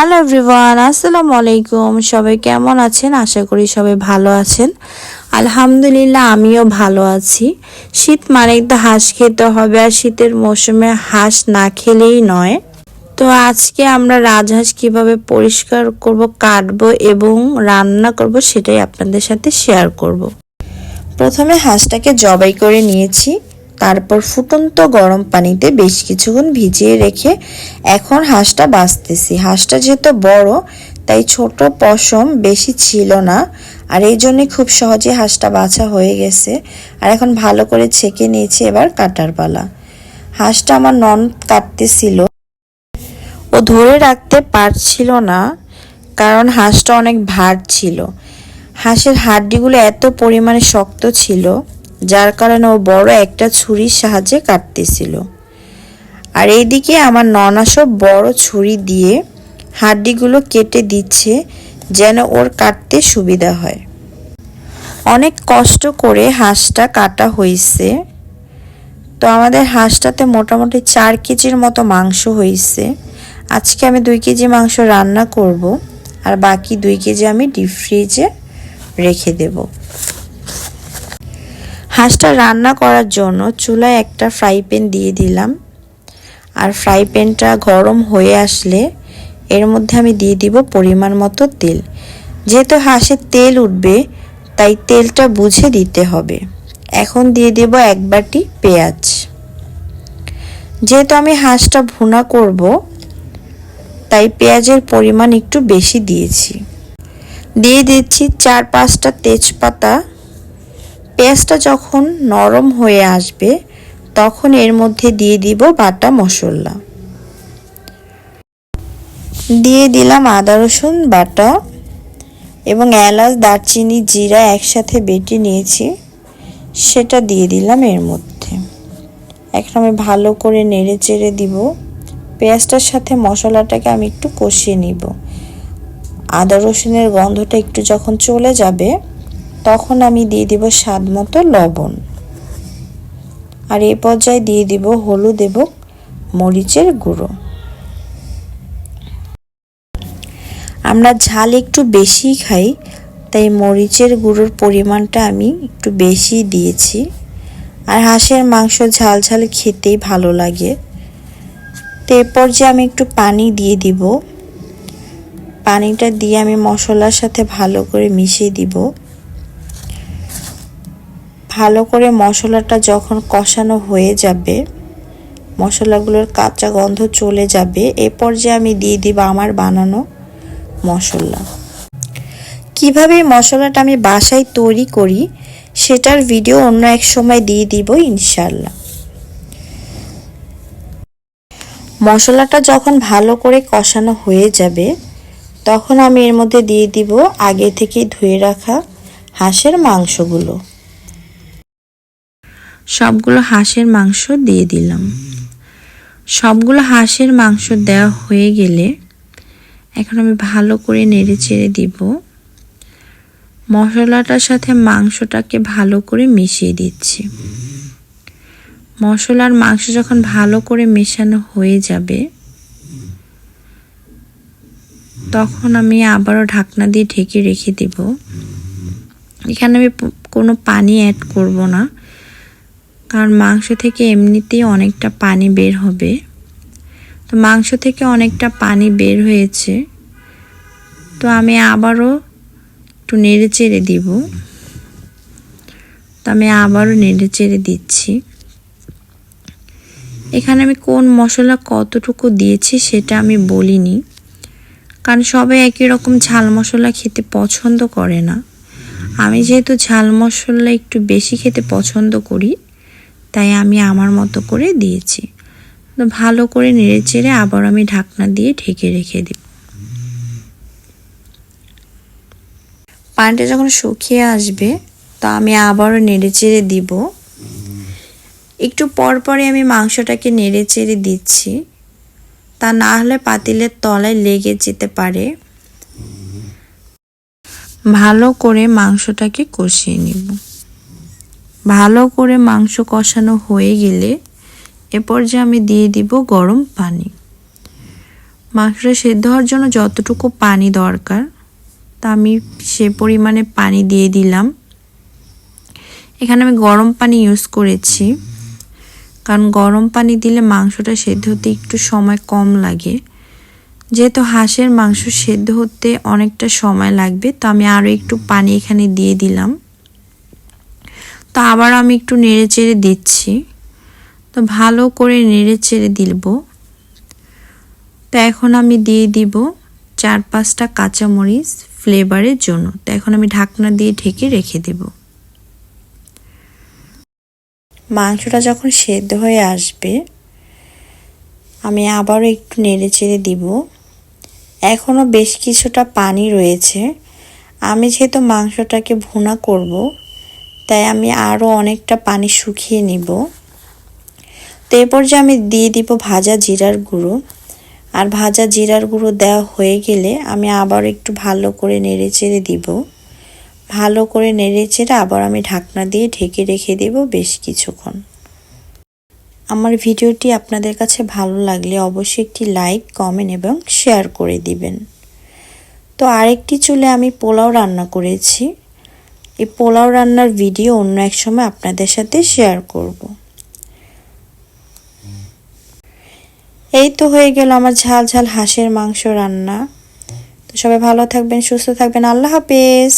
Hello everyone আসসালামু আলাইকুম। সবাই কেমন আছেন? আশা করি সবাই ভালো আছেন। আলহামদুলিল্লাহ, আমিও ভালো আছি। শীত মানে তো হাঁস খেতে হবে আর শীতের মৌসুমে হাঁস না খেলেই নয়। তো আজকে আমরা রাজহাঁস কীভাবে পরিষ্কার করব, কাটবো এবং রান্না করব সেটাই আপনাদের সাথে শেয়ার করব। প্রথমে হাঁসটাকে জবাই করে নিয়েছি। তারপর ফুটন্ত গরম পানিতে বেশ কিছুক্ষণ ভিজিয়ে রেখে এখন হাঁসটা বাছতেছি হাঁসটা যেহেতু বড়, তাই ছোট পশম বেশি ছিল না। আর এই জন্যই খুব সহজে হাঁসটা বাছা হয়ে গেছে। আর এখন ভালো করে ছেঁকে নিয়েছি এবার কাটার পালা। হাঁসটা আমার নন কাটতেছিল। ও ধরে রাখতে পারছিল না, কারণ হাঁসটা অনেক ভার ছিল। হাঁসের হাড্ডিগুলো এত পরিমাণে শক্ত ছিল। যার কারণে ও বড় একটা ছুরির সাহায্যে কাটতেছিল আর এইদিকে আমার ননাসব বড় ছুরি দিয়ে হাড্ডিগুলো কেটে দিচ্ছে যেন ওর কাটতে সুবিধা হয়। অনেক কষ্ট করে হাঁসটা কাটা হয়েছে তো আমাদের হাঁসটাতে মোটামুটি চার কেজির মতো মাংস হয়েছে আজকে আমি দুই কেজি মাংস রান্না করব আর বাকি দুই কেজি আমি ডিপ ফ্রিজে রেখে দেবো। হাঁসটা রান্না করার জন্য চুলায় একটা ফ্রাই প্যান দিয়ে দিলাম। আর ফ্রাই প্যানটা গরম হয়ে আসলে এর মধ্যে আমি দিয়ে দিব পরিমাণ মতো তেল। যেহেতু হাঁসের তেল উঠবে, তাই তেলটা বুঝে দিতে হবে। এখন দিয়ে দেব এক বাটি পেঁয়াজ। যেহেতু আমি হাঁসটা ভুনা করব, তাই পেঁয়াজের পরিমাণ একটু বেশি দিয়েছি। দিয়ে দিচ্ছি চার পাঁচটা তেজপাতা। পেঁয়াজটা যখন নরম হয়ে আসবে, তখন এর মধ্যে দিয়ে দিব বাটা মশলা। দিয়ে দিলাম আদা, রসুন, বাটা এবং এলাচ, দারচিনি, জিরা একসাথে বেটে নিয়েছি। সেটা দিয়ে দিলাম এর মধ্যে। এখন আমি ভালো করে নেড়ে চেড়ে দিব। পেঁয়াজটার সাথে মশলাটাকে আমি একটু কষিয়ে নিব। আদা, রসুনের গন্ধটা একটু যখন চলে যাবে তখন আমি দিয়ে দিব স্বাদ মতো লবণ। আর এই পর্যায়ে দিয়ে দিব হলুদ এবং মরিচের গুঁড়ো। আমরা ঝাল একটু বেশি খাই, তাই মরিচের গুঁড়োর পরিমাণটা আমি একটু বেশি দিয়েছি। আর হাঁসের মাংস ঝাল ঝাল খেতেই ভালো লাগে। তো এরপর যে আমি একটু পানি দিয়ে দিব। পানিটা দিয়ে আমি মশলার সাথে ভালো করে মিশিয়ে দিব। ভালো করে মশলাটা যখন কষানো হয়ে যাবে, মশলাগুলোর কাঁচা গন্ধ চলে যাবে, এ পর্যায়ে আমি দিয়ে দিব আমার বানানো মশলা। কীভাবে মশলাটা আমি বাসায় তৈরি করি, সেটার ভিডিও অন্য এক সময় দিয়ে দিব ইনশাল্লাহ মশলাটা যখন ভালো করে কষানো হয়ে যাবে, তখন আমি এর মধ্যে দিয়ে দিব আগে থেকেই ধুয়ে রাখা হাঁসের মাংসগুলো। সবগুলো হাঁসের মাংস দিয়ে দিলাম। সবগুলো হাঁসের মাংস দেওয়া হয়ে গেলে এখন আমি ভালো করে নেড়ে চেড়ে দিব। মশলাটার সাথে মাংসটাকে ভালো করে মিশিয়ে দিচ্ছি। মশলার মাংস যখন ভালো করে মেশানো হয়ে যাবে, তখন আমি আবারও ঢাকনা দিয়ে ঢেকে রেখে দেব। এখানে আমি কোনো পানি অ্যাড করব না। কারণ মাংস থেকে এমনিতেই অনেকটা পানি বের হবে। তো মাংস থেকে অনেকটা পানি বের হয়েছে। তো আমি আবারও একটু নেড়ে চেড়ে দিব। তো আমি আবারও নেড়ে চেড়ে দিচ্ছি। এখানে আমি কোন মশলা কতটুকু দিয়েছি সেটা আমি বলিনি। কারণ সবাই একই রকম ঝাল মশলা খেতে পছন্দ করে না। আমি যেহেতু ঝাল মশলা একটু বেশি খেতে পছন্দ করি তাই আমি আমার মতো করে দিয়েছি। তো ভালো করে নেড়ে চেড়ে আবার আমি ঢাকনা দিয়ে ঢেকে রেখে দিই। পানিটা যখন শুকিয়ে আসবে, তো আমি আবারও নেড়ে চেড়ে দিব। একটু পর পরে আমি মাংসটাকে নেড়ে চেড়ে দিচ্ছি। তা না হলে পাতিলের তলায় লেগে যেতে পারে। ভালো করে মাংসটাকে কষিয়ে নিব। ভালো করে মাংস কষানো হয়ে গেলে এ পর্যায়ে আমি দিয়ে দিব গরম পানি। মাংসটা সেদ্ধ হওয়ার জন্য যতটুকু পানি দরকার, তা আমি সে পরিমাণে পানি দিয়ে দিলাম। এখানে আমি গরম পানি ইউজ করেছি, কারণ গরম পানি দিলে মাংসটা সেদ্ধ হতে একটু সময় কম লাগে। যেহেতু হাঁসের মাংস সেদ্ধ হতে অনেকটা সময় লাগবে, তো আমি আরও একটু পানি এখানে দিয়ে দিলাম। তো আবার আমি একটু নেড়ে চেড়ে দিচ্ছি। তো ভালো করে নেড়ে চেড়ে দিব তো এখন আমি দিয়ে দিব চার পাঁচটা কাঁচামরিচ ফ্লেভারের জন্য। তো এখন আমি ঢাকনা দিয়ে ঢেকে রেখে দেব। মাংসটা যখন সেদ্ধ হয়ে আসবে, আমি আবারও একটু নেড়ে চেড়ে দিব। এখনও বেশ কিছুটা পানি রয়েছে। আমি যেহেতু মাংসটাকে ভুনা করব তাই আমি আরও অনেকটা পানি শুকিয়ে নিব। তো এরপর যে আমি দিয়ে দিব ভাজা জিরার গুঁড়ো। আর ভাজা জিরার গুঁড়ো দেওয়া হয়ে গেলে আমি আবার একটু ভালো করে নেড়ে চেড়ে দিব। ভালো করে নেড়ে চেড়ে আবার আমি ঢাকনা দিয়ে ঢেকে রেখে দেব বেশ কিছুক্ষণ। আমার ভিডিওটি আপনাদের কাছে ভালো লাগলে অবশ্যই একটি লাইক, কমেন্ট এবং শেয়ার করে দিবেন। তো আরেকটি চুলে আমি পোলাও রান্না করেছি। এই পোলাও রান্নার ভিডিও অন্য এক সময় আপনাদের সাথে শেয়ার করব। এই তো হয়ে গেল আমার ঝাল ঝাল হাঁসের মাংস রান্না। তো সবাই ভালো থাকবেন, সুস্থ থাকবেন। আল্লাহ হাফেজ।